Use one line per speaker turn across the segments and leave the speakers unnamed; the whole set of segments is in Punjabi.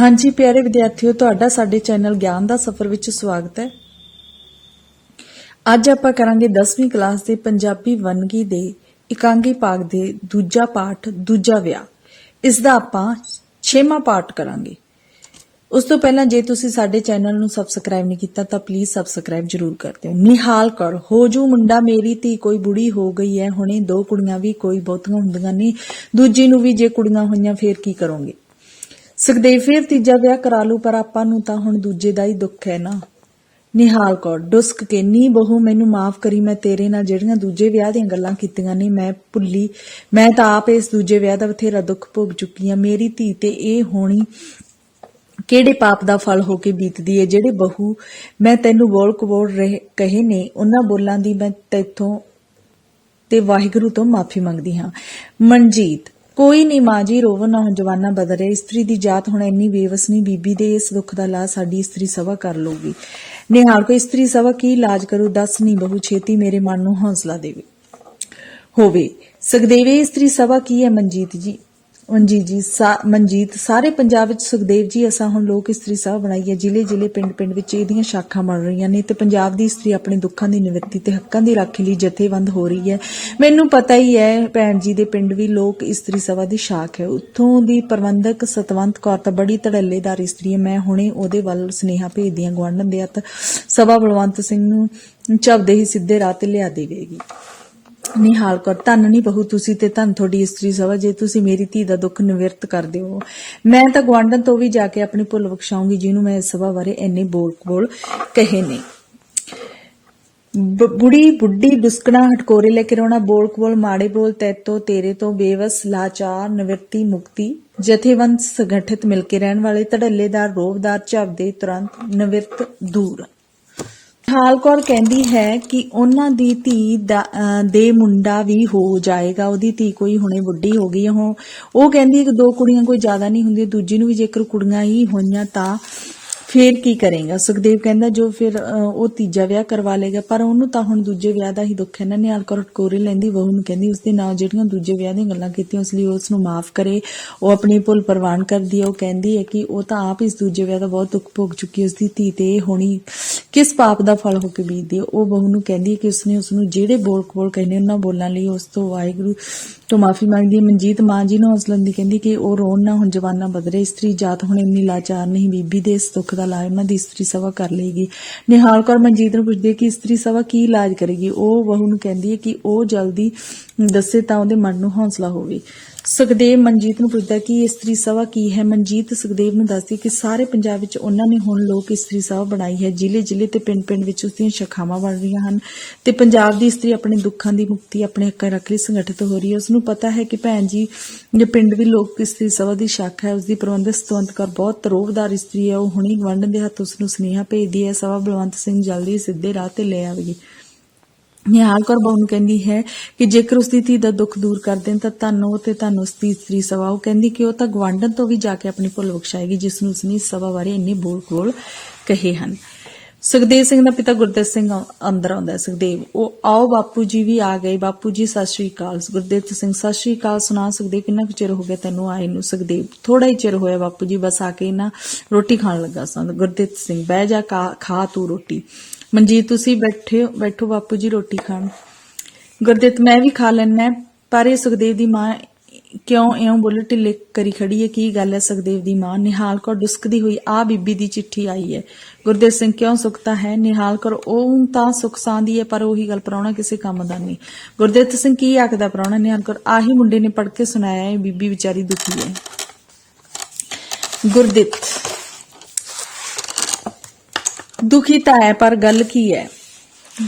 ਹਾਂਜੀ, ਪਿਆਰੇ ਵਿਦਿਆਰਥੀਓ, ਤੁਹਾਡਾ ਸਾਡੇ ਚੈਨਲ ਗਿਆਨ ਦਾ ਸਫ਼ਰ ਵਿੱਚ ਸਵਾਗਤ ਹੈ। ਅੱਜ ਆਪਾਂ ਕਰਾਂਗੇ 10ਵੀਂ ਕਲਾਸ ਦੇ ਪੰਜਾਬੀ ਵੰਨਗੀ ਦੇ ਇਕਾਂਗੀ ਭਾਗ ਦੇ ਦੂਜਾ ਪਾਠ, ਦੂਜਾ ਵਿਆਹ। ਇਸ ਦਾ ਆਪਾਂ 6ਵਾਂ ਪਾਠ ਕਰਾਂਗੇ। ਉਸ ਤੋਂ ਪਹਿਲਾਂ ਜੇ ਤੁਸੀਂ ਸਾਡੇ ਚੈਨਲ ਨੂੰ ਸਬਸਕ੍ਰਾਈਬ ਨਹੀਂ ਕੀਤਾ, ਤਾਂ ਪਲੀਜ਼ ਸਬਸਕ੍ਰਾਈਬ ਜਰੂਰ ਕਰ ਦਿਓ। ਨਿਹਾਲ ਕੌਰ, ਹੋ ਜੂ ਮੁੰਡਾ ਮੇਰੀ ਧੀ, ਕੋਈ ਬੁੜੀ ਹੋ ਗਈ ਹੈ ਹੁਣੇ ਦੋ ਕੁੜੀਆਂ ਵੀ, ਕੋਈ ਬਹੁਤੀਆਂ ਹੁੰਦੀਆਂ ਨਹੀਂ। ਦੂਜੀ ਨੂੰ ਵੀ ਜੇ ਕੁੜੀਆਂ ਹੋਈਆਂ, ਫੇਰ ਕੀ ਕਰੋਗੇ? ਸੁਖਦੇਵ ਫਿਰ ਤੀਜਾ ਵਿਆਹ ਕਰਾ ਲੂ ਪਰ ਆਪਾਂ ਨੂੰ ਤਾਂ ਹੁਣ ਦੂਜੇ ਦਾ ਹੀ ਦੁੱਖ ਹੈ ਨਾ। ਨਿਹਾਲ ਕੌਰ, ਡੁਸਕ ਕੇ, ਨੀ ਬਹੂ, ਮੈਨੂੰ ਮਾਫ ਕਰੀ, ਮੈਂ ਤੇਰੇ ਨਾਲ ਜਿਹੜੀਆਂ ਦੂਜੇ ਵਿਆਹ ਦੀਆਂ ਗੱਲਾਂ ਕੀਤੀਆਂ ਨੇ, ਮੈਂ ਭੁੱਲੀ, ਮੈਂ ਤਾਂ ਆਪ ਇਸ ਦੂਜੇ ਵਿਆਹ ਦਾ ਬਥੇਰਾ ਦੁੱਖ ਭੋਗ ਚੁੱਕੀ ਆ ਮੇਰੀ ਧੀ ਤੇ ਇਹ ਹੋਣੀ ਕਿਹੜੇ ਪਾਪ ਦਾ ਫਲ ਹੋ ਕੇ ਬੀਤਦੀ ਹੈ ਜਿਹੜੇ ਬਹੂ ਮੈਂ ਤੈਨੂੰ ਬੋਲ ਕਬੋਲ ਰਹੇ ਕਹੇ ਨੇ, ਉਹਨਾਂ ਬੋਲਾਂ ਦੀ ਮੈਂ ਤੇਥੋਂ ਤੇ ਵਾਹਿਗੁਰੂ ਤੋਂ ਮਾਫੀ ਮੰਗਦੀ ਹਾਂ। ਮਨਜੀਤ ਕੋਈ ਨਹੀਂ ਮਾਂ ਜੀ, ਰੋਵੋ ਨਾ, ਜਵਾਨਾ ਬਦਲ ਰਿਹਾ। ਇਸਤਰੀ ਦੀ ਜਾਤ ਹੁਣ ਇੰਨੀ ਬੇਵਸ ਨਹੀਂ ਬੀਬੀ ਦੇ, ਇਸ ਦੁੱਖ ਦਾ ਇਲਾਜ ਸਾਡੀ ਇਸਤਰੀ ਸਭਾ ਕਰ ਲਊਗੀ। ਨਿਹਾਲ ਕੋ, ਇਸਤਰੀ ਸਭਾ ਕੀ ਇਲਾਜ ਕਰੂ? ਦੱਸ ਨਹੀਂ ਬਹੂ, ਛੇਤੀ ਮੇਰੇ ਮਨ ਨੂੰ ਹੌਸਲਾ ਦੇਵੇ। ਹੋਵੇ। ਸੁਖਦੇਵੇ, ਇਸਤਰੀ ਸਭਾ ਕੀ ਹੈ ਮਨਜੀਤ ਜੀ? ਮਨਜੀਤ ਜੀ ਮਨਜੀਤ, ਸਾਰੇ ਪੰਜਾਬ ਵਿੱਚ ਸੁਖਦੇਵ ਜੀ, ਅਸਾਂ ਹੁਣ ਲੋਕ ਇਸਤਰੀ ਸਭਾ ਬਣਾਈ ਹੈ ਜ਼ਿਲ੍ਹੇ ਜ਼ਿਲ੍ਹੇ, ਪਿੰਡ ਪਿੰਡ ਵਿੱਚ ਇਹਦੀਆਂ ਸ਼ਾਖਾਂ ਬਣ ਰਹੀਆਂ ਨੇ ਤੇ ਪੰਜਾਬ ਦੀ ਇਸਤਰੀ ਆਪਣੇ ਦੁੱਖਾਂ ਦੀ ਨਿਵਰਤੀ ਤੇ ਹੱਕਾਂ ਦੀ ਰਾਖੀ ਲਈ ਜਥੇਬੰਦ ਹੋ ਰਹੀ ਹੈ। ਮੈਨੂੰ ਪਤਾ ਹੀ ਹੈ, ਭੈਣ ਜੀ ਦੇ ਪਿੰਡ ਵੀ ਲੋਕ ਇਸਤਰੀ ਸਭਾ ਦੀ ਸ਼ਾਖ ਹੈ। ਉੱਥੋਂ ਦੀ ਪ੍ਰਬੰਧਕ ਸਤਵੰਤ ਕੌਰ ਤਾਂ ਬੜੀ ਧੜੱਲੇਦਾਰ ਇਸਤਰੀ ਹੈ। ਮੈਂ ਹੁਣੇ ਉਹਦੇ ਵੱਲ ਸੁਨੇਹਾ ਭੇਜਦੀ ਹਾਂ, ਗੁਆਂਢਣ ਦੇ ਹੱਥ। ਸਭਾ ਬਲਵੰਤ ਸਿੰਘ ਨੂੰ ਝਪਦੇ ਹੀ ਸਿੱਧੇ ਰਾਹ ਤੇ ਲਿਆ ਦੇਵੇਗੀ। ਨਿਹਾਲ ਕੌਰ, ਧੰਨ ਨਹੀਂ ਬਹੂ ਤੁਸੀਂ ਤੇ ਧੰਨ ਤੁਹਾਡੀ ਇਸਤਰੀ ਸਭਾ, ਜੇ ਤੁਸੀਂ ਮੇਰੀ ਧੀ ਦਾ ਦੁੱਖ ਨਿਵਰਤ ਕਰ ਦਿਓ ਮੈਂ ਤਾਂ ਗਵਾਂਡਨ ਤੋਂ ਵੀ ਜਾ ਕੇ ਆਪਣੀ ਭੁੱਲ ਬਖਸ਼ਾਉਂਗੀ, ਜਿਹਨੂੰ ਮੈਂ ਇਸ ਸਭਾ ਬਾਰੇ ਇੰਨੇ ਬੋਲ ਬੋਲ ਕਹੇ ਨੇ। ਬੁੜੀ, ਬੁੱਢੀ, ਦੁਸਕਣਾ, ਹਟਕੋਰੇ ਲੈ ਕੇ ਰੋਣਾ, ਬੋਲ ਕਬੋਲ, ਮਾੜੇ ਬੋਲ ਤੈਤੋ ਤੇਰੇ ਤੋਂ ਬੇਵਸ, ਲਾਚਾਰ, ਨਿਵਰਤੀ, ਮੁਕਤੀ, ਜਥੇਬੰਦ, ਸੰਗਠਿਤ ਮਿਲ ਕੇ ਰਹਿਣ ਵਾਲੇ, ਧੜੱਲੇਦਾਰ, ਰੋਬਦਾਰ, ਝਬਦੇ, ਤੁਰੰਤ, ਨਿਵਰਤ, ਦੂਰ। ਹਾਲ ਕੌਰ ਕਹਿੰਦੀ ਹੈ ਕਿ ਉਹਨਾਂ ਦੀ ਧੀ ਦਾ- ਦੇ ਮੁੰਡਾ ਵੀ ਹੋ ਜਾਏਗਾ, ਉਹਦੀ ਧੀ ਕੋਈ ਹੁਣੇ ਬੁੱਢੀ ਹੋ ਗਈ ਉਹ ਉਹ ਕਹਿੰਦੀ ਕਿ ਦੋ ਕੁੜੀਆਂ ਕੋਈ ਜ਼ਿਆਦਾ ਨਹੀਂ ਹੁੰਦੀਆਂ, ਦੂਜੀ ਨੂੰ ਵੀ ਜੇਕਰ ਕੁੜੀਆਂ ਹੀ ਹੋਈਆਂ ਤਾਂ ਫੇਰ ਕੀ ਕਰੇਗਾ? ਸੁਖਦੇਵ ਕਹਿੰਦਾ, ਜੋ ਫਿਰ ਉਹ ਤੀਜਾ ਵਿਆਹ ਕਰਵਾ ਲੇਗਾ ਪਰ ਉਹਨੂੰ ਤਾਂ ਹੁਣ ਦੂਜੇ ਵਿਆਹ ਦਾ ਹੀ ਦੁੱਖ ਹੈ ਨਾ। ਨਿਹਾਲ ਕੌਰ ਕੋਰੇ ਲੈਂਦੀ ਬਹੂ ਨੂੰ ਕਹਿੰਦੀ, ਉਸਦੇ ਨਾਲ ਜਿਹੜੀਆਂ ਦੂਜੇ ਵਿਆਹ ਦੀਆਂ ਗੱਲਾਂ ਕੀਤੀਆਂ, ਉਸ ਲਈ ਉਸ ਨੂੰ ਮਾਫ ਕਰੇ। ਉਹ ਆਪਣੀ ਭੁੱਲ ਪ੍ਰਵਾਨ ਕਰਦੀ ਹੈ। ਉਹ ਕਹਿੰਦੀ ਹੈ ਕਿ ਉਹ ਤਾਂ ਆਪ ਇਸ ਦੂਜੇ ਵਿਆਹ ਦਾ ਬਹੁਤ ਦੁੱਖ ਭੋਗ ਚੁੱਕੀ ਉਸਦੀ ਧੀ ਤੇ ਹੋਣੀ ਕਿਸ ਪਾਪ ਦਾ ਫਲ ਹੋ ਕੇ ਬੀਤਦੀ ਉਹ ਬਹੂ ਨੂੰ ਕਹਿੰਦੀ ਹੈ ਕਿ ਉਸਨੇ ਉਸ ਨੂੰ ਜਿਹੜੇ ਬੋਲ ਕਬੋਲ ਕਹਿੰਦੇ ਉਹਨਾਂ ਬੋਲਾਂ ਲਈ ਉਸ ਤੋਂ ਵਾਹਿਗੁਰੂ ਤੋਂ ਮਾਫੀ ਮੰਗਦੀ ਹੈ। ਮਨਜੀਤ ਮਾਂ ਜੀ ਨੂੰ ਹੌਸਲਾ ਦਿੰਦੀ ਕਹਿੰਦੀ ਕਿ ਉਹ ਰੋਣ ਨਾ ਹੁਣ, ਜਵਾਨਾ ਬਦਲੇ ਇਸਤਰੀ ਜਾਤ ਹੁਣ ਇੰਨੀ ਲਾਚਾਰ ਨਹੀਂ, ਬੀਬੀ ਦੇ ਇਸ ਦੁੱਖ ਦਾ ਲਾਜ ਉਹਨਾਂ ਦੀ ਇਸਤਰੀ ਸਭਾ ਕਰ ਲਏਗੀ। ਨਿਹਾਲ ਕੌਰ ਮਨਜੀਤ ਨੂੰ ਪੁੱਛਦੀ ਹੈ ਕਿ ਇਸਤਰੀ ਸਭਾ ਕੀ ਇਲਾਜ ਕਰੇਗੀ? ਉਹ ਬਹੂ ਨੂੰ ਕਹਿੰਦੀ ਹੈ ਕਿ ਉਹ ਜਲਦੀ ਦੱਸੇ ਤਾਂ ਉਹਦੇ ਮਨ ਨੂੰ ਹੌਸਲਾ ਹੋਵੇ। ਸੁਖਦੇਵ ਮਨਜੀਤ ਨੂੰ ਪੁੱਛਦਾ ਕਿ ਇਸਤਰੀ ਸਭਾ ਕੀ ਹੈ? ਮਨਜੀਤ ਸੁਖਦੇਵ ਨੂੰ ਦੱਸਦੀ ਕਿ ਸਾਰੇ ਪੰਜਾਬ ਵਿੱਚ ਉਹਨਾਂ ਨੇ ਹੁਣ ਲੋਕ ਇਸਤਰੀ ਸਭਾ ਬਣਾਈ ਹੈ। ਜ਼ਿਲ੍ਹੇ ਜ਼ਿਲ੍ਹੇ ਤੇ ਪਿੰਡ ਪਿੰਡ ਵਿੱਚ ਉਸ ਦੀਆਂ ਸ਼ਾਖਾਵਾਂ ਬਣ ਰਹੀਆਂ ਹਨ ਤੇ ਪੰਜਾਬ ਦੀ ਇਸਤਰੀ ਆਪਣੇ ਦੁੱਖਾਂ ਦੀ ਮੁਕਤੀ, ਆਪਣੇ ਹੱਕਾਂ ਰੱਖ ਲਈ ਸੰਗਠਿਤ ਹੋ ਰਹੀ ਹੈ। ਉਸ ਨੂੰ ਪਤਾ ਹੈ ਕਿ ਭੈਣ ਜੀ, ਜੇ ਪਿੰਡ ਵੀ ਲੋਕ ਇਸਤਰੀ ਸਭਾ ਦੀ ਸ਼ਾਖਾ ਹੈ ਉਸ ਦੀ ਪ੍ਰਬੰਧਕ ਸਤਵੰਤ ਕਰ ਬਹੁਤ ਤਰੋਬਦਾਰ ਇਸਤਰੀ ਹੈ। ਉਹ ਹੁਣੀ ਗਵੰਡਨ ਦੇ ਹੱਥ ਉਸ ਨੂੰ ਸੁਨੇਹਾ ਭੇਜਦੀ ਹੈ ਸਭਾ ਬਲਵੰਤ ਸਿੰਘ ਜਲਦੀ ਸਿੱਧੇ ਰਾਹ ਤੇ ਲੈ ਆਵੇਗੀ। ਨਿਹਾਲ ਕੌਰ ਬਹੂ ਕਹਿੰਦੀ ਹੈ ਕਿ ਜੇਕਰ ਉਸ ਦੀ ਧੀ ਦਾ ਦੁੱਖ ਦੂਰ ਕਰ ਦੇਣ ਤਾਂ ਤੁਹਾਨੂੰ ਤੇ ਤੁਹਾਨੂੰ ਉਸ ਦੀ ਇਸਤਰੀ ਸਭਾ। ਉਹ ਕਹਿੰਦੀ ਕਿ ਉਹ ਤਾਂ ਗਵਾਂਢਣ ਤੋਂ ਵੀ ਜਾ ਕੇ ਆਪਣੀ ਭੁੱਲ ਬਖਸ਼ਾਏਗੀ, ਜਿਸ ਨੂੰ ਉਸਨੇ ਇਸ ਸਭਾ ਬਾਰੇ ਇੰਨੇ ਬੋਲ ਕੋਲ ਕਹੇ ਹਨ। ਸੁਖਦੇਵ ਸਿੰਘ ਦਾ ਪਿਤਾ ਗੁਰਦੇਵ ਸਿੰਘ ਅੰਦਰ ਆਉਂਦਾ ਸੁਖਦੇਵ, ਉਹ ਆਓ ਬਾਪੂ ਜੀ ਵੀ ਆ ਗਏ। ਬਾਪੂ ਜੀ, ਸਤਿ ਸ਼੍ਰੀ ਅਕਾਲ। ਗੁਰਦੇਵ ਸਿੰਘ, ਸਤਿ ਸ਼੍ਰੀ ਅਕਾਲ। ਸੁਣਾ ਸੁਖਦੇਵ, ਕਿੰਨਾ ਕੁ ਚਿਰ ਹੋ ਗਿਆ ਤੈਨੂੰ ਆਏ ਨੂੰ? ਸੁਖਦੇਵ ਥੋੜਾ ਹੀ ਚਿਰ ਹੋਇਆ ਬਾਪੂ ਜੀ, ਬਸ ਆ ਕੇ ਨਾ ਰੋਟੀ ਖਾਣ ਲੱਗਾ ਸਾਂ। ਗੁਰਦੇਵ ਸਿੰਘ, ਬਹਿ ਜਾ ਖਾ ਤੂੰ ਰੋਟੀ। ਮਨਜੀਤ, ਤੁਸੀਂ ਬੈਠੇ ਬੈਠੋ ਬਾਪੂ ਜੀ ਰੋਟੀ ਖਾਣ। ਗੁਰਦਿੱਤ, ਮੈਂ ਵੀ ਖਾ ਲੈਣਾ ਪਰ ਇਹ ਸੁਖਦੇਵ ਦੀ ਮਾਂ ਕਿਉਂ ਇਉਂ ਬੋਲ ਢਿੱਲੇ ਕਰੀ ਖੜੀ ਹੈ? ਕੀ ਗੱਲ ਹੈ ਸੁਖਦੇਵ ਦੀ ਮਾਂ? ਨਿਹਾਲ ਕੌਰ ਡੁਸਕਦੀ ਹੋਈ, ਆ ਬੀਬੀ ਦੀ ਚਿੱਠੀ ਆਈ ਹੈ। ਗੁਰਦੇਵ ਸਿੰਘ, ਕਿਉਂ ਸੁਖਤਾ ਹੈ? ਨਿਹਾਲ ਕੌਰ ਉਹ ਤਾਂ ਸੁਖ ਸਾਂਦੀ ਹੈ, ਪਰ ਉਹੀ ਗੱਲ ਪ੍ਰਾਹੁਣਾ ਕਿਸੇ ਕੰਮ ਦਾ ਨਹੀਂ। ਗੁਰਦੇਵ ਸਿੰਘ, ਕੀ ਆਖਦਾ ਪ੍ਰਾਹੁਣਾ ਨਿਹਾਲ ਕੌਰ? ਆਹੀ ਮੁੰਡੇ ਨੇ ਪੜ ਕੇ ਸੁਣਾਇਆ ਹੈ, ਬੀਬੀ ਵਿਚਾਰੀ ਦੁਖੀ ਹੈ। ਗੁਰਦਿੱਤ ਦੁਖੀ ਤਾਂ ਹੈ, ਪਰ ਗੱਲ ਕੀ ਹੈ?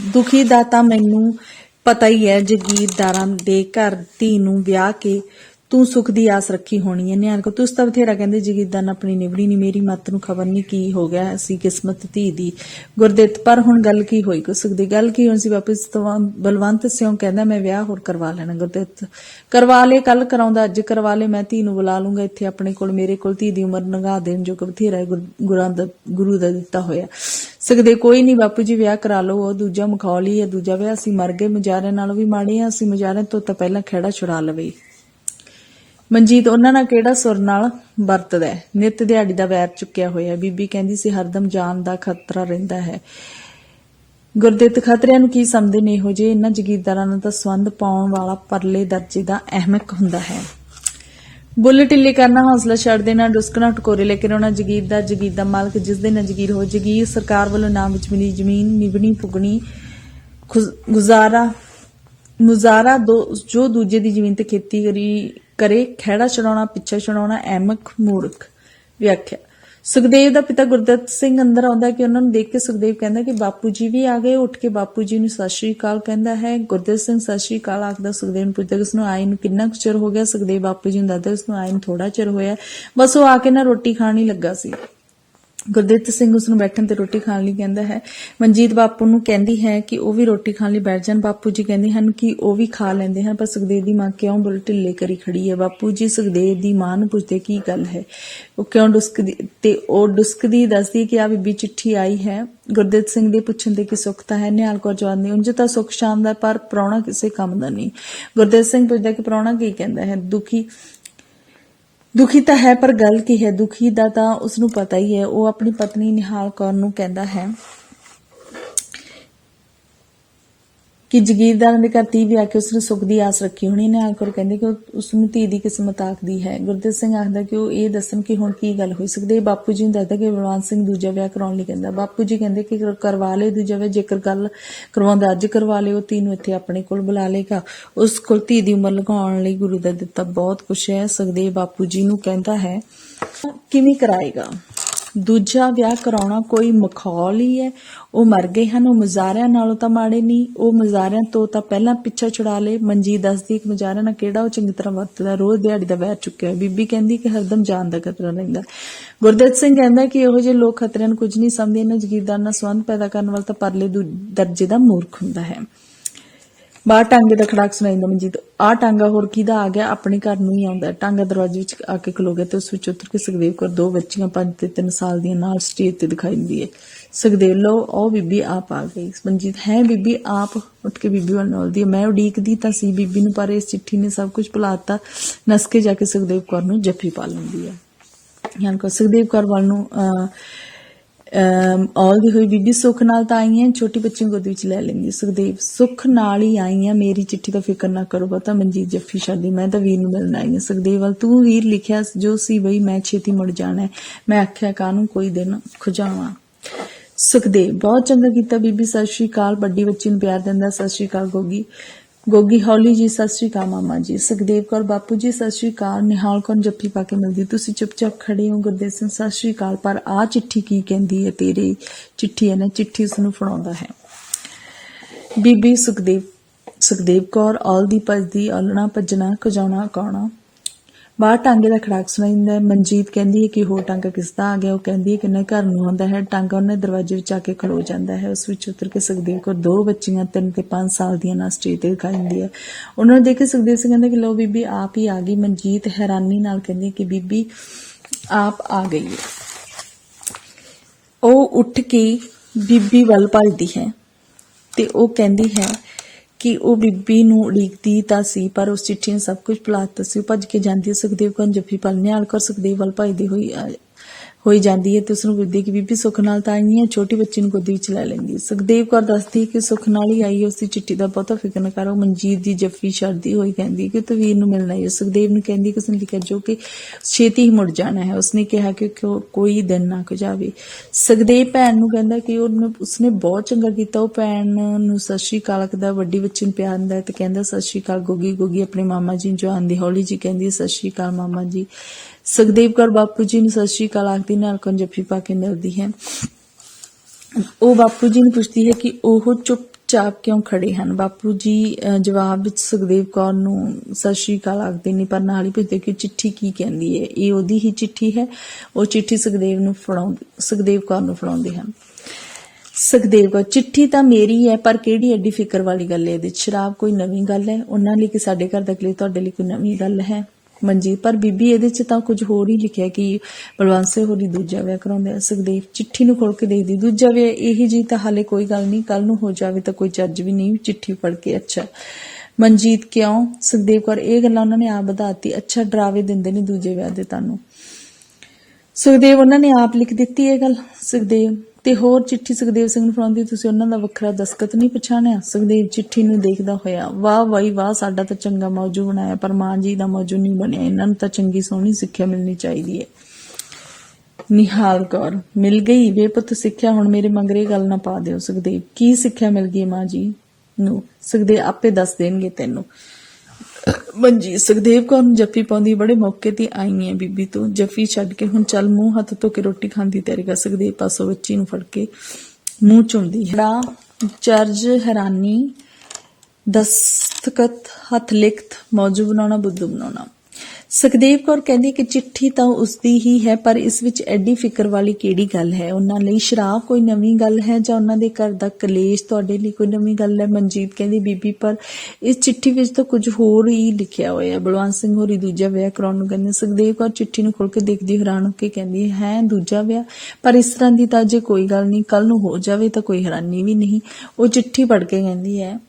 ਦੁਖੀ ਦਾ ਤਾਂ ਮੈਨੂੰ ਪਤਾ ਹੀ ਹੈ ਜਗੀਰਦਾਰਾਂ ਦੇ ਘਰ ਧੀ ਨੂੰ ਵਿਆਹ ਕੇ ਤੂੰ ਸੁਖ ਦੀ ਆਸ ਰੱਖੀ ਹੋਣੀ ਹੈ। ਨਿਆਣ ਕੋ, ਤੁਸੀਂ ਤਾਂ ਬਥੇਰਾ ਕਹਿੰਦੇ ਜਗੀਰਦਾਰ ਆਪਣੀ ਨਿਵੜੀ ਨਹੀਂ ਮੇਰੀ ਮੱਤ ਨੂੰ ਖਬਰ ਨਹੀਂ ਕੀ ਹੋ ਗਿਆ, ਅਸੀਂ ਕਿਸਮਤ ਧੀ ਦੀ ਗੁਰਦਿੱਤ। ਪਰ ਹੁਣ ਗੱਲ ਕੀ ਹੋਈ? ਕੋ ਸੁਖ ਦੀ ਗੱਲ ਕੀ ਹੋਈ ਸੀ? ਵਾਪਸ ਤੋਂ ਬਲਵੰਤ ਸਿੰਘ ਕਹਿੰਦਾ, ਮੈਂ ਵਿਆਹ ਹੋਰ ਕਰਵਾ ਲੈਣਾ ਗੁਰਦਿੱਤ। ਕਰਵਾ ਲੈ ਕੱਲ ਕਰਾਉਂਦਾ, ਅੱਜ ਕਰਵਾ ਲੈ, ਮੈਂ ਧੀ ਨੂੰ ਬੁਲਾ ਲੂੰਗਾ, ਇੱਥੇ ਆਪਣੇ ਕੋਲ, ਮੇਰੇ ਕੋਲ ਧੀ ਦੀ ਉਮਰ ਨਗਾ ਦੇਣ ਜੋ ਬਥੇਰਾ ਗੁਰਾਂ ਦਾ, ਗੁਰੂ ਦਾ ਦਿੱਤਾ ਹੋਇਆ। ਸਕਦੇ ਕੋਈ ਨਹੀਂ ਬਾਪੂ ਜੀ ਵਿਆਹ ਕਰਾ ਲਓ, ਉਹ ਦੂਜਾ ਮਖੌਲੀ ਹੈ ਦੂਜਾ ਵਿਆਹ, ਅਸੀਂ ਮਰ ਗਏ ਮੁਜਾਰੇ ਨਾਲੋਂ ਵੀ ਮਾੜੇ ਆ ਅਸੀਂ ਮੁਜਾਰੇ ਤੋਂ ਤਾਂ ਪਹਿਲਾਂ ਖੇੜਾ ਛੁਡਾ ਲਵੇ। ਮਨਜੀਤ, ਉਹਨਾਂ ਨਾਲ ਕਿਹੜਾ ਸੁਰ ਨਾਲ ਵਰਤਦਾ ਹੈ? ਨਿਤ ਦਿਹਾੜੀ ਦਾ ਵੈਰ ਚੁੱਕਿਆ ਹੋਇਆ ਬੀਬੀ ਕਹਿੰਦੀ ਸੀ, ਹਰਦਮ ਜਾਨ ਦਾ ਖਤਰਾ ਰਹਿੰਦਾ ਹੈ। ਗੁਰਦਿੱਤ, ਖਤਰਿਆਂ ਨੂੰ ਕੀ ਸਮਝਦੇ ਨੇ? ਇਹੋ ਜਿਹੇ ਇਹਨਾਂ ਜਗੀਰਦਾਰਾਂ ਨਾਲ ਤਾਂ ਸੰਬੰਧ ਪਾਉਣ ਵਾਲਾ ਪਰਲੇ ਦਰਜੇ ਦਾ ਅਹਿਮਕ ਹੁੰਦਾ ਹੈ। ਬੁੱਲ ਟਿੱਲੇ ਕਰਨਾ ਹੌਸਲਾ ਛੱਡ ਦੇਣਾ ਡੁਸਕਣਾ ਟਕੋਰੇ ਲੈ ਕੇ ਰੋਣਾ ਜਗੀਰ ਦਾ ਜਗੀਰ ਦਾ ਮਾਲਕ ਜਿਸ ਦੇ ਨਾਲ ਜਗੀਰ ਹੋ, ਜਗੀਰ ਸਰਕਾਰ ਵੱਲੋਂ ਨਾਮ ਵਿੱਚ ਮਿਲੀ ਜ਼ਮੀਨ, ਨਿਭਣੀ ਪੁਗਣੀ ਗੁਜ਼ਾਰਾ ਮੁਜ਼ਾਰਾ ਜੋ ਦੂਜੇ ਦੀ ਜ਼ਮੀਨ ਤੇ ਖੇਤੀ ਕਰੀ ਕਰੇ, ਖਹਿੜਾ ਛਡਾਉਣਾ ਪਿੱਛਾ ਛਡਾਉਣਾ ਐਮਕ, ਮੂਰਖ, ਵਿਆਖਿਆ। ਸੁਖਦੇਵ ਦਾ ਪਿਤਾ ਗੁਰਦਤ ਸਿੰਘ ਅੰਦਰ ਆਉਂਦਾ ਕਿ ਉਹਨਾਂ ਨੂੰ ਦੇਖ ਕੇ ਸੁਖਦੇਵ ਕਹਿੰਦਾ ਕਿ ਬਾਪੂ ਜੀ ਵੀ ਆ ਗਏ, ਉੱਠ ਕੇ ਬਾਪੂ ਜੀ ਨੂੰ ਸਤਿ ਸ਼੍ਰੀ ਅਕਾਲ ਕਹਿੰਦਾ ਹੈ। ਗੁਰਦਤ ਸਿੰਘ ਸਤਿ ਸ਼੍ਰੀ ਅਕਾਲ ਆਖਦਾ, ਸੁਖਦੇਵ ਨੂੰ ਪੁੱਛਦਾ ਕਿ ਉਸ ਨੂੰ ਆਏ ਨੂੰ ਕਿੰਨਾ ਕੁ ਚਿਰ ਹੋ ਗਿਆ? ਸੁਖਦੇਵ ਬਾਪੂ ਜੀ ਨੂੰ ਦੱਸਦਾ ਉਸ ਨੂੰ ਆਏ ਨੂੰ ਥੋੜਾ ਚਿਰ ਹੋਇਆ। ਬਸ ਉਹ ਆ ਕੇ ਨਾ ਰੋਟੀ ਖਾਣ ਹੀ ਲੱਗਾ ਸੀ। ਗੁਰਦਿੱਤ ਸਿੰਘ ਉਸ ਨੂੰ ਬੈਠਣ ਤੇ ਰੋਟੀ ਖਾਣ ਲਈ ਕਹਿੰਦਾ ਹੈ। ਮਨਜੀਤ ਬਾਪੂ ਨੂੰ ਕਹਿੰਦੀ ਹੈ ਕਿ ਉਹ ਵੀ ਰੋਟੀ ਖਾਣ ਲਈ ਬੈਠ ਜਾਣ। ਬਾਪੂ ਜੀ ਕਹਿੰਦੇ ਹਨ ਕਿ ਉਹ ਵੀ ਖਾ ਲੈਂਦੇ ਹਨ, ਪਰ ਸੁਖਦੇਵ ਦੀ ਮਾਂ ਕਿਉਂ ਬੁਲ ਢਿੱਲੇ ਕਰੀ ਖੜੀ ਹੈ? ਬਾਪੂ ਜੀ, ਸੁਖਦੇਵ ਦੀ ਮਾਂ ਨੂੰ ਪੁੱਛਦੇ ਕੀ ਗੱਲ ਹੈ? ਉਹ ਕਿਉਂ ਡੁਸਕਦੀ ਤੇ ਉਹ ਡੁਸਕਦੀ ਦੱਸਦੀ ਕਿ ਆ ਬੀਬੀ ਚਿੱਠੀ ਆਈ ਹੈ। ਗੁਰਦਿੱਤ ਸਿੰਘ ਦੇ ਪੁੱਛਣ ਤੇ ਕਿ ਸੁੱਖ ਤਾਂ ਹੈ? ਨਿਹਾਲ ਕੌਰ ਜਵਾਬ ਨਹੀਂ ਉਂਝ ਤਾਂ ਸੁੱਖ ਸ਼ਾਮ ਦਾ ਪਰ ਪ੍ਰਾਹੁਣਾ ਕਿਸੇ ਕੰਮ ਦਾ ਨਹੀਂ। ਗੁਰਦਿੱਤ ਸਿੰਘ ਪੁੱਛਦਾ ਕਿ ਪ੍ਰਾਹੁਣਾ ਕੀ ਕਹਿੰਦਾ ਹੈ? ਦੁਖੀ ਦੁਖੀ ਤਾਂ ਹੈ, ਪਰ ਗੱਲ ਕੀ ਹੈ? ਦੁਖੀ ਦਾ ਤਾਂ ਉਸ ਨੂੰ ਪਤਾ ਹੀ ਹੈ। ਉਹ ਆਪਣੀ ਪਤਨੀ ਨਿਹਾਲ ਕੌਰ ਨੂੰ ਕਹਿੰਦਾ ਹੈ ਕਿ ਜਗੀਰਦਾਰਾਂ ਦੇ ਘਰ ਧੀ ਵਿਆਹ ਕੇ ਉਸਨੇ ਸੁੱਖ ਦੀ ਆਸ ਰੱਖੀ ਹੋਣੀ ਨਿਹਾਲ ਕੌਰ ਕਹਿੰਦੇ ਕਿ ਉਸ ਨੂੰ ਧੀ ਦੀ ਕਿਸਮਤ ਆਖਦੀ ਹੈ। ਗੁਰਦੇਵ ਸਿੰਘ ਆਖਦਾ ਕਿ ਉਹ ਇਹ ਦੱਸਣ ਕਿ ਹੁਣ ਕੀ ਗੱਲ ਹੋਈ ਸਕਦੀ ਹੈ। ਬਾਪੂ ਜੀ ਨੂੰ ਦੱਸਦਾ ਕਿ ਬਲਵੰਤ ਸਿੰਘ ਦੂਜਾ ਵਿਆਹ ਕਰਾਉਣ ਲਈ ਕਹਿੰਦਾ। ਬਾਪੂ ਜੀ ਕਹਿੰਦੇ ਕਿ ਕਰਵਾ ਲੇ ਦੂਜਾ ਵਿਆਹ, ਜੇਕਰ ਗੱਲ ਕਰਵਾਉਂਦਾ ਅੱਜ ਕਰਵਾ ਲਿਓ, ਧੀ ਨੂੰ ਇੱਥੇ ਆਪਣੇ ਕੋਲ ਬੁਲਾ ਲੇਗਾ ਉਸ ਕੋਲ ਧੀ ਦੀ ਉਮਰ ਲਗਾਉਣ ਲਈ ਗੁਰੂ ਦਾ ਦਿੱਤਾ ਬਹੁਤ ਕੁਛ ਹੈ। ਸੁਖਦੇਵ ਬਾਪੂ ਜੀ ਨੂੰ ਕਹਿੰਦਾ ਹੈ, ਕਿਵੇਂ ਕਰਾਏਗਾ? ਦੂਜਾ ਵਿਆਹ ਕਰਾਉਣਾ ਕੋਈ ਮਖੌਲ ਹੀ ਹੈ। ਉਹ ਮਰ ਗਏ ਹਨ, ਉਹ ਮਜ਼ਾਰਿਆਂ ਨਾਲੋਂ ਤਾਂ ਮਾੜੇ ਨਹੀਂ। ਉਹ ਮਜ਼ਾਰਿਆਂ ਤੋਂ ਤਾਂ ਪਹਿਲਾਂ ਪਿੱਛਾ ਛੁਡਾ ਲੇ ਮੰਜੀ ਦੱਸਦੀ ਕਿ ਮਜ਼ਾਰਿਆਂ ਨਾਲ ਕਿਹੜਾ ਉਹ ਚੰਗੀ ਤਰ੍ਹਾਂ ਵਰਤਦਾ ਰੋਜ਼ ਦਿਹਾੜੀ ਦਾ ਵੈਰ ਚੁੱਕਿਆ ਬੀਬੀ ਕਹਿੰਦੀ ਕਿ ਹਰਦਮ ਜਾਨ ਦਾ ਖਤਰਾ ਰਹਿੰਦਾ ਗੁਰਦੇਵ ਸਿੰਘ ਕਹਿੰਦਾ ਕਿ ਇਹੋ ਜਿਹੇ ਲੋਕ ਖਤਰਿਆਂ ਨੂੰ ਕੁਝ ਨਹੀਂ ਸਮਝਦੇ। ਇਹਨਾਂ ਜਗੀਰਦਾਰ ਨਾਲ ਸੰਬੰਧ ਪੈਦਾ ਕਰਨ ਵਾਲਾ ਤਾਂ ਪਰਲੇ ਦਰਜੇ ਦਾ ਮੂਰਖ ਹੁੰਦਾ ਹੈ। ਬਾਹਰ ਟਾਂਗੇ ਦਾ ਖੜਾਕ ਸੁਣਾਈਂਦਾ ਮਨਜੀਤ। ਆ ਟਾਂਗਾ ਹੋਰ ਕਿਹਦਾ ਆ ਗਿਆ? ਆਪਣੇ ਘਰ ਨੂੰ ਹੀ ਆਉਂਦਾ। ਟਾਂਗਾ ਦਰਵਾਜ਼ੇ ਵਿੱਚ ਆ ਕੇ ਖਲੋ ਗਿਆ ਤੇ ਉਸ ਵਿੱਚ ਉਤਰ ਕੇ ਸੁਖਦੇਵ ਕੌਰ ਦੋ ਬੱਚੀਆਂ ਪੰਜ ਤੇ 3 ਸਾਲ ਦੀਆਂ ਨਾਲ ਸਟੇਜ ਤੇ ਦਿਖਾਈ ਦਿੰਦੀ ਹੈ। ਸੁਖਦੇਵ ਲੋ ਉਹ ਬੀਬੀ ਆਪ ਆ ਗਈ। ਮਨਜੀਤ, ਹੈ ਬੀਬੀ, ਆਪ ਉੱਠ ਕੇ ਬੀਬੀ ਵੱਲ ਨੌਲਦੀ ਹੈ ਮੈਂ ਉਡੀਕਦੀ ਤਾਂ ਸੀ ਬੀਬੀ ਨੂੰ, ਪਰ ਇਸ ਚਿੱਠੀ ਨੇ ਸਭ ਕੁਝ ਭੁਲਾਤਾ। ਨਸ ਕੇ ਜਾ ਕੇ ਸੁਖਦੇਵ ਕੌਰ ਨੂੰ ਜੱਫੀ ਪਾ ਲੈਂਦੀ ਹੈ। ਯਾਨ ਕੋ ਸੁਖਦੇਵ ਕੌਰ ਵੱਲ ਨੂੰ ਅਹ, ਦੀ ਹੋਈ ਬੀਬੀ ਸੁੱਖ ਨਾਲ ਤਾਂ ਆਈ ਹੈ ਛੋਟੀ ਬੱਚੀ ਨੂੰ ਵਿੱਚ ਲੈ ਲੈਂਦੀ ਸੁਖਦੇਵ ਸੁੱਖ ਨਾਲ ਹੀ ਆਈ ਹੈ ਮੇਰੀ ਚਿੱਠੀ ਦਾ ਫਿਕਰ ਨਾ ਕਰੋ ਪਤਾ ਮਨਜੀਤ ਜੱਫੀ ਛੱਡਦੀ ਮੈਂ ਤਾਂ ਵੀਰ ਨੂੰ ਮਿਲਣ ਆਈ ਹਾਂ ਸੁਖਦੇਵ ਵੱਲ ਤੂੰ ਵੀਰ ਲਿਖਿਆ ਜੋ ਸੀ ਬਈ ਮੈਂ ਛੇਤੀ ਮੁੜ ਜਾਣਾ ਹੈ। ਮੈਂ ਆਖਿਆ ਕਾਹਨੂੰ ਕੋਈ ਦਿਨ ਖੁਜਾਵਾਂ। ਸੁਖਦੇਵ ਬਹੁਤ ਚੰਗਾ ਕੀਤਾ ਬੀਬੀ ਸਤਿ ਸ਼੍ਰੀ ਅਕਾਲ। ਵੱਡੀ ਬੱਚੀ ਨੂੰ ਪਿਆਰ ਦਿੰਦਾ ਸਤਿ ਸ਼੍ਰੀ ਅਕਾਲ ਗੋਗੀ। ਗੋਗੀ ਹੌਲੀ ਜੀ, ਸਤਿ ਸ਼੍ਰੀ ਅਕਾਲ ਮਾਮਾ ਜੀ। ਸੁਖਦੇਵ ਕੌਰ ਬਾਪੂ ਜੀ, ਸਤਿ ਸ਼੍ਰੀ ਅਕਾਲ। ਨਿਹਾਲ ਕੌਰ ਜੱਫੀ ਪਾ ਕੇ ਮਿਲਦੀ। ਤੁਸੀਂ ਚੁੱਪਚਾਪ ਖੜੇ ਹੋ, ਗੁਰਦੇਵ ਸਿੰਘ, ਸਤਿ ਸ਼੍ਰੀ ਅਕਾਲ। ਪਰ ਆ ਚਿੱਠੀ ਕੀ ਕਹਿੰਦੀ ਹੈ? ਤੇਰੀ ਚਿੱਠੀ ਹੈ ਨਾ, ਚਿੱਠੀ ਉਸ ਨੂੰ ਫੜਾਉਂਦਾ ਹੈ। ਬੀਬੀ ਸੁਖਦੇਵ ਸੁਖਦੇਵ ਕੌਰ, ਔਲ ਦੀ ਭਜਦੀ ਆਲਣਾ ਭੱਜਣਾ ਖਜਾਉਣਾ ਕਾਉਣਾ ਬਾਹਰ ਟਾਂਗੇ ਦਾ ਖੜਾਕ ਸੁਣਾਈਂਦਾ ਹੈ। ਮਨਜੀਤ ਕਹਿੰਦੀ ਹੈ ਕਿ ਹੋਰ ਟਾਂਗਾ ਕਿਸ ਦਾ ਆ ਗਿਆ? ਉਹ ਕਹਿੰਦੀ ਹੈ ਕਿ ਨਾ ਘਰ ਨੂੰ ਆਉਂਦਾ ਹੈ। ਟਾਂਗਾ ਉਹਨੇ ਦਰਵਾਜ਼ੇ ਵਿੱਚ ਆ ਕੇ ਖਲੋ ਜਾਂਦਾ ਹੈ। ਉਸ ਵਿੱਚ ਉਤਰ ਕੇ ਸੁਖਦੇਵ ਕੌਰ ਦੋ ਬੱਚੀਆਂ, ਤਿੰਨ ਤੇ 5 ਸਾਲ ਦੀਆਂ ਨਾ ਸਟੇਜ ਤੇ ਦਿਖਾਈ ਦਿੰਦੀ ਹੈ। ਉਹਨਾਂ ਨੂੰ ਦੇਖ ਕੇ ਸੁਖਦੇਵ ਸਿੰਘ ਕਹਿੰਦਾ ਕਿ ਲੋ ਬੀਬੀ, ਆਪ ਹੀ ਆ ਗਈ। ਮਨਜੀਤ ਹੈਰਾਨੀ ਨਾਲ ਕਹਿੰਦੀ ਕਿ ਬੀਬੀ, ਆਪ ਆ ਗਈ ਹੈ। ਉਹ ਉੱਠ ਕੇ ਬੀਬੀ ਵੱਲ ਭੱਜਦੀ ਹੈ ਤੇ ਉਹ ਕਹਿੰਦੀ ਹੈ ਕਿ ਉਹ ਬੀਬੀ ਨੂੰ ਉਡੀਕਦੀ ਤਾਂ ਸੀ, ਪਰ ਉਸ ਚਿੱਠੀ ਨੇ ਸਭ ਕੁਝ ਦਿੱਤਾ ਸੀ। ਉਹ ਭੱਜ ਕੇ ਜਾਂਦੀ ਸੁਖਦੇਵ ਕੋਲ ਜੱਫੀ ਪਲ, ਨਿਹਾਲ ਕਰ, ਸੁਖਦੇਵ ਵੱਲ ਭੱਜਦੀ ਹੋਈ ਆ- ਹੋਈ ਜਾਂਦੀ ਹੈ ਤੇ ਉਸ ਨੂੰ ਪੁੱਛਦੀ ਕਿ ਬੀਬੀ ਸੁੱਖ ਨਾਲ ਤਾਂ ਆਈ ਹੈ, ਛੋਟੀ ਬੱਚੀ ਨੂੰ ਗੋਦੀ ਵਿੱਚ ਲੈ ਲੈਂਦੀ ਸੁਖਦੇਵ ਕੌਰ ਦੱਸਦੀ ਕਿ ਸੁੱਖ ਨਾਲ ਹੀ ਆਈ ਉਸ ਦੀ ਚਿੱਠੀ ਦਾ ਬਹੁਤਾ ਫਿਕਰ ਨਾ ਕਰੋ। ਮਨਜੀਤ ਦੀ ਜੱਫੀ ਛੱਡਦੀ ਹੋਈ ਕਹਿੰਦੀ ਕਿ ਤੂੰ ਨੂੰ ਮਿਲਣਾ ਹੈ। ਸੁਖਦੇਵ ਨੂੰ ਕਹਿੰਦੀ ਕਿ ਉਸਨੇ ਲਿਖਿਆ, ਜੋ ਕਿ ਛੇਤੀ ਹੀ ਮੁੜ ਜਾਣਾ ਹੈ। ਉਸਨੇ ਕਿਹਾ ਕਿ ਕੋਈ ਦਿਨ ਨਾ ਜਾਵੇ। ਸੁਖਦੇਵ ਭੈਣ ਨੂੰ ਕਹਿੰਦਾ ਕਿ ਉਹਨੂੰ, ਉਸਨੇ ਬਹੁਤ ਚੰਗਾ ਕੀਤਾ। ਉਹ ਭੈਣ ਨੂੰ ਸਤਿ ਸ਼੍ਰੀ ਅਕਾਲ ਆਖਦਾ, ਵੱਡੀ ਬੱਚੀ ਨੂੰ ਪਿਆਰ ਦਿੰਦਾ ਤੇ ਕਹਿੰਦਾ, ਸਤਿ ਸ਼੍ਰੀ ਅਕਾਲ ਗੋਗੀ ਗੋਗੀ, ਆਪਣੇ ਮਾਮਾ ਜੀ ਨੂੰ ਜੋ ਆਂਦੀ ਹੌਲੀ ਜੀ ਕਹਿੰਦੀ ਸਤਿ ਸ਼੍ਰੀ ਅਕਾਲ ਮਾਮਾ ਜੀ। ਸੁਖਦੇਵ ਕੌਰ ਬਾਪੂ ਜੀ ਨੂੰ ਸਤਿ ਸ਼੍ਰੀ ਅਕਾਲ ਆਖਦੀ, ਨਾਲ ਕੋਨ ਪਾ ਕੇ ਮਿਲਦੀ ਹੈ। ਉਹ ਬਾਪੂ ਜੀ ਨੂੰ ਪੁੱਛਦੀ ਹੈ ਕਿ ਉਹ ਚੁੱਪਚਾਪ ਕਿਉਂ ਖੜੇ ਹਨ? ਬਾਪੂ ਜੀ ਜਵਾਬ ਵਿੱਚ ਸੁਖਦੇਵ ਕੌਰ ਨੂੰ ਸਤਿ ਸ਼੍ਰੀ ਅਕਾਲ ਆਖਦੇ ਨਹੀਂ ਪਰ ਨਾਲ ਹੀ ਪੁੱਛਦੇ ਕਿ ਚਿੱਠੀ ਕੀ ਕਹਿੰਦੀ ਹੈ? ਇਹ ਉਹਦੀ ਹੀ ਚਿੱਠੀ ਹੈ। ਉਹ ਚਿੱਠੀ ਸੁਖਦੇਵ ਨੂੰ ਫੜਾਉਂਦੇ, ਸੁਖਦੇਵ ਕੌਰ ਨੂੰ ਫੜਾਉਂਦੇ ਹਨ। ਸੁਖਦੇਵ ਕੌਰ, ਚਿੱਠੀ ਤਾਂ ਮੇਰੀ ਹੈ, ਪਰ ਕਿਹੜੀ ਐਡੀ ਫਿਕਰ ਵਾਲੀ ਗੱਲ ਹੈ? ਇਹਦੇ 'ਚ? ਸ਼ਰਾਬ ਕੋਈ ਨਵੀਂ ਗੱਲ ਹੈ? ਉਹਨਾਂ ਲਈ ਕਿ ਸਾਡੇ ਘਰ ਦਾ ਕਲੇ ਤੁਹਾਡੇ ਲਈ ਕੋਈ ਨਵੀਂ ਗੱਲ ਹੈ? ਮਨਜੀਤ ਪਰ ਬੀਬੀ ਇਹਦੇ 'ਚ ਤਾਂ ਕੁਝ ਹੋਰ ਹੀ ਲਿਖਿਆ ਕਿ ਬਲਵੰਤ ਸਿੰਘ ਹੋਰੀ ਦੂਜਾ ਵਿਆਹ ਕਰਾਉਂਦੇ ਆ, ਸੁਖਦੇਵ ਚਿੱਠੀ ਨੂੰ ਖੋਲ ਕੇ ਦੇਖਦੀ, ਦੂਜਾ ਵਿਆਹ ਇਹੀ ਜੀ ਤਾਂ ਹਾਲੇ ਕੋਈ ਗੱਲ ਨਹੀਂ ਕੱਲ ਨੂੰ ਹੋ ਜਾਵੇ ਤਾਂ ਕੋਈ ਚੱਜ ਵੀ ਨਹੀਂ, ਚਿੱਠੀ ਪੜ੍ਹ ਕੇ, ਅੱਛਾ। ਮਨਜੀਤ, ਕਿਉਂ? ਸੁਖਦੇਵ ਕੌਰ, ਇਹ ਗੱਲਾਂ ਉਹਨਾਂ ਨੇ ਆਪ ਵਧਾਤੀ, ਅੱਛਾ ਡਰਾਵੇ ਦਿੰਦੇ ਨੇ ਦੂਜੇ ਵਿਆਹ ਦੇ ਤੁਹਾਨੂੰ। ਸੁਖਦੇਵ, ਉਹਨਾਂ ਨੇ ਆਪ ਲਿਖ ਦਿੱਤੀ ਇਹ ਗੱਲ? ਸੁਖਦੇਵ ਤੇ ਹੋਰ ਚਿੱਠੀ ਸੁਖਦੇਵ ਸਿੰਘ ਨੂੰ ਫੜਾਉਂਦੀ ਤੁਸੀਂ ਉਹਨਾਂ ਦਾ ਵੱਖਰਾ ਦਸਖਤ ਨਹੀਂ ਪਛਾਣਿਆ? ਸੁਖਦੇਵ ਚਿੱਠੀ ਨੂੰ ਦੇਖਦਾ ਹੋਇਆ, ਵਾਹ ਵਾਹੀ ਵਾਹ, ਸਾਡਾ ਤਾਂ ਚੰਗਾ ਮੌਜੂ ਬਣਾਇਆ, ਪਰ ਮਾਂ ਜੀ ਦਾ ਮੌਜੂ ਨਹੀਂ ਬਣਿਆ, ਇਹਨਾਂ ਨੂੰ ਤਾਂ ਚੰਗੀ ਸੋਹਣੀ ਸਿੱਖਿਆ ਮਿਲਣੀ ਚਾਹੀਦੀ ਹੈ। ਨਿਹਾਲ ਕੌਰ, ਮਿਲ ਗਈ? ਵੇ ਪੁੱਤ, ਸਿੱਖਿਆ ਹੁਣ ਮੇਰੇ ਮੰਗਰੇ ਗੱਲ ਨਾ ਪਾ ਦਿਓ, ਸੁਖਦੇਵ। ਕੀ ਸਿੱਖਿਆ ਮਿਲ ਗਈ ਮਾਂ ਜੀ ਨੂੰ? ਸੁਖਦੇਵ ਆਪੇ ਦੱਸ ਦੇਣਗੇ ਤੈਨੂੰ। ਮੰਜੀ ਸੁਖਦੇਵ ਕੌਰ ਨੂੰ ਜੱਫੀ ਪਾਉਂਦੀ ਬੜੇ ਮੌਕੇ ਤੇ ਆਈ ਹੈ ਬੀਬੀ ਤੋਂ। ਜੱਫੀ ਛੱਡ ਕੇ ਹੁਣ ਚੱਲ ਮੂੰਹ ਹੱਥ ਧੋ ਕੇ ਰੋਟੀ ਖਾਂਦੀ ਤੇਰੇ ਕਰ। ਸੁਖਦੇਵ ਪਾਸੋਂ ਬੱਚੀ ਨੂੰ ਫੜ ਕੇ ਮੂੰਹ ਚੁੰਦੀ ਹੈ। ਬੜਾ ਚਰਜ ਹੈਰਾਨੀ, ਦਸਤਖਤ, ਹੱਥ ਲਿਖਤ, ਮੌਜੂ ਬਣਾਉਣਾ, ਬੁੱਧੂ ਬਣਾਉਣਾ। ਸੁਖਦੇਵ ਕੌਰ ਕਹਿੰਦੀ ਕਿ ਚਿੱਠੀ ਤਾਂ ਉਸਦੀ ਹੀ ਹੈ, ਪਰ ਇਸ ਵਿੱਚ ਐਡੀ ਫਿਕਰ ਵਾਲੀ ਕਿਹੜੀ ਗੱਲ ਹੈ? ਉਹਨਾਂ ਲਈ ਸ਼ਰਾਬ ਕੋਈ ਨਵੀਂ ਗੱਲ ਹੈ ਜਾਂ ਉਹਨਾਂ ਦੇ ਘਰ ਦਾ ਕਲੇਸ਼ ਤੁਹਾਡੇ ਲਈ ਕੋਈ ਨਵੀਂ ਗੱਲ ਹੈ? ਮਨਜੀਤ ਕਹਿੰਦੀ, ਬੀਬੀ, ਪਰ ਇਸ ਚਿੱਠੀ ਵਿੱਚ ਤਾਂ ਕੁਝ ਹੋਰ ਹੀ ਲਿਖਿਆ ਹੋਇਆ ਹੈ। ਬਲਵੰਤ ਸਿੰਘ ਹੋਰੀ ਦੂਜਾ ਵਿਆਹ ਕਰਾਉਣ ਨੂੰ ਕਹਿੰਦੇ, ਸੁਖਦੇਵ ਕੌਰ ਚਿੱਠੀ ਨੂੰ ਖੋਲ ਕੇ ਦੇਖਦੀ ਹੈਰਾਨ ਹੋ ਕੇ ਕਹਿੰਦੀ ਹੈ ਦੂਜਾ ਵਿਆਹ? ਪਰ ਇਸ ਤਰ੍ਹਾਂ ਦੀ ਤਾਂ ਜੇ ਕੋਈ ਗੱਲ ਨਹੀਂ ਕੱਲ ਨੂੰ ਹੋ ਜਾਵੇ ਤਾਂ ਕੋਈ ਹੈਰਾਨੀ ਵੀ ਨਹੀਂ। ਉਹ ਚਿੱਠੀ ਪੜ੍ਹ ਕੇ ਕਹਿੰਦੀ ਹੈ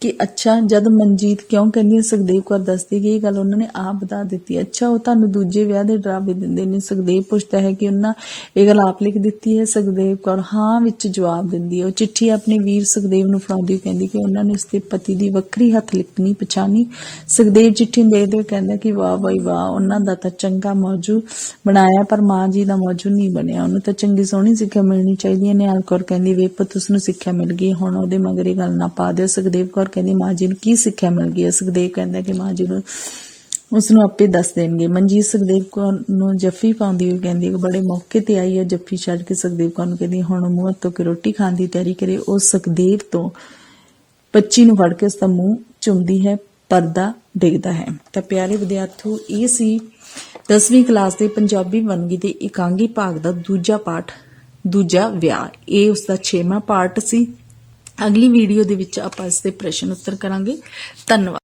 ਕਿ ਅੱਛਾ, ਜਦ ਮਨਜੀਤ ਕਿਉਂ ਕਹਿੰਦੀ ਹੈ ਸੁਖਦੇਵ ਕੌਰ ਦੱਸਦੀ ਕਿ ਇਹ ਗੱਲ ਉਹਨਾਂ ਨੇ ਆਪ ਬਤਾ ਦਿੱਤੀ ਅੱਛਾ, ਉਹ ਤੁਹਾਨੂੰ ਦੂਜੇ ਵਿਆਹ ਦੇ ਡਰਾਵੇ ਦਿੰਦੇ ਨੇ। ਸੁਖਦੇਵ ਪੁੱਛਦਾ ਹੈ ਕਿ ਉਹਨਾਂ ਇਹ ਗੱਲ ਆਪ ਲਿਖ ਦਿੱਤੀ ਹੈ? ਸੁਖਦੇਵ ਕੌਰ ਹਾਂ ਵਿੱਚ ਜਵਾਬ ਦਿੰਦੀ ਹੈ। ਉਹ ਚਿੱਠੀ ਆਪਣੇ ਵੀਰ ਸੁਖਦੇਵ ਨੂੰ ਫੜਾਉਂਦੀ ਹੋਈ ਕਹਿੰਦੀ ਕਿ ਉਹਨਾਂ ਨੇ ਉਸਦੇ ਪਤੀ ਦੀ ਵੱਖਰੀ ਹੱਥ ਲਿਖਣੀ ਪਛਾਣੀ। ਸੁਖਦੇਵ ਚਿੱਠੀ ਨੂੰ ਦੇਖਦੇ ਹੋਏ ਕਹਿੰਦਾ ਕਿ ਵਾਹ ਬਾਈ ਵਾਹ, ਉਹਨਾਂ ਦਾ ਤਾਂ ਚੰਗਾ ਮੌਜੂ ਬਣਾਇਆ, ਪਰ ਮਾਂ ਜੀ ਦਾ ਮੌਜੂ ਨਹੀਂ ਬਣਿਆ। ਉਹਨੂੰ ਤਾਂ ਚੰਗੀ ਸੋਹਣੀ ਸਿੱਖਿਆ ਮਿਲਣੀ ਚਾਹੀਦੀ ਹੈ। ਨਿਹਾਲ ਕੌਰ ਕਹਿੰਦੀ, ਵੇ ਪੁੱਤ, ਉਸ ਨੂੰ ਸਿੱਖਿਆ ਮਿਲ ਗਈ ਹੁਣ ਉਹਦੇ ਮਗਰ ਇਹ ਗੱਲ ਨਾ ਪਾ ਦਿਓ। ਸੁਖਦੇਵ ਕੌਰ ਕਹਿੰਦੀ ਮਾਂ ਜੀ ਨੂੰ ਕੀ ਸਿੱਖਿਆ ਮਿਲ ਗਈ? ਸੁਖਦੇਵ ਕਹਿੰਦਾ ਕਿ ਮਾਂ ਜੀ ਨੂੰ ਉਸ ਨੂੰ ਆਪੇ ਦੱਸ ਦੇਣਗੇ। ਮਨਜੀਤ ਸੁਖਦੇਵ ਕੌਰ ਨੂੰ ਜੱਫੀ ਪਾਉਂਦੀ ਹੋਈ ਕਹਿੰਦੀ ਕਿ ਬੜੇ ਮੌਕੇ ਤੇ ਆਈ ਹੈ ਜੱਫੀ ਛੱਡ ਕੇ। ਸੁਖਦੇਵ ਕੌਰ ਨੂੰ ਕਹਿੰਦੀ, ਹੁਣ ਮੂੰਹ ਤੋਂ ਕੇ ਰੋਟੀ ਖਾਣ ਦੀ ਤਿਆਰੀ ਕਰੇ। ਉਹ ਸੁਖਦੇਵ ਤੋਂ ਬੱਚੀ ਨੂੰ ਫੜ ਕੇ ਉਸ ਦਾ ਮੂੰਹ ਚੁੰਮਦੀ ਹੈ, ਪਰਦਾ ਡਿੱਗਦਾ ਹੈ। ਤਾਂ ਪਿਆਰੇ ਵਿਦਿਆਰਥੀਓ, ਇਹ ਸੀ 10ਵੀਂ ਕਲਾਸ ਦੇ ਪੰਜਾਬੀ ਵੰਨਗੀ ਦੇ ਇਕਾਂਗੀ ਭਾਗ ਦਾ ਦੂਜਾ ਪਾਠ, ਦੂਜਾ ਵਿਆਹ। ਇਹ ਉਸ ਦਾ 6ਵਾਂ ਪਾਰਟ ਸੀ। ਅਗਲੀ ਵੀਡੀਓ ਦੇ ਵਿੱਚ ਆਪਾਂ ਇਸ ਦੇ ਪ੍ਰਸ਼ਨ ਉੱਤਰ ਕਰਾਂਗੇ। ਧੰਨਵਾਦ।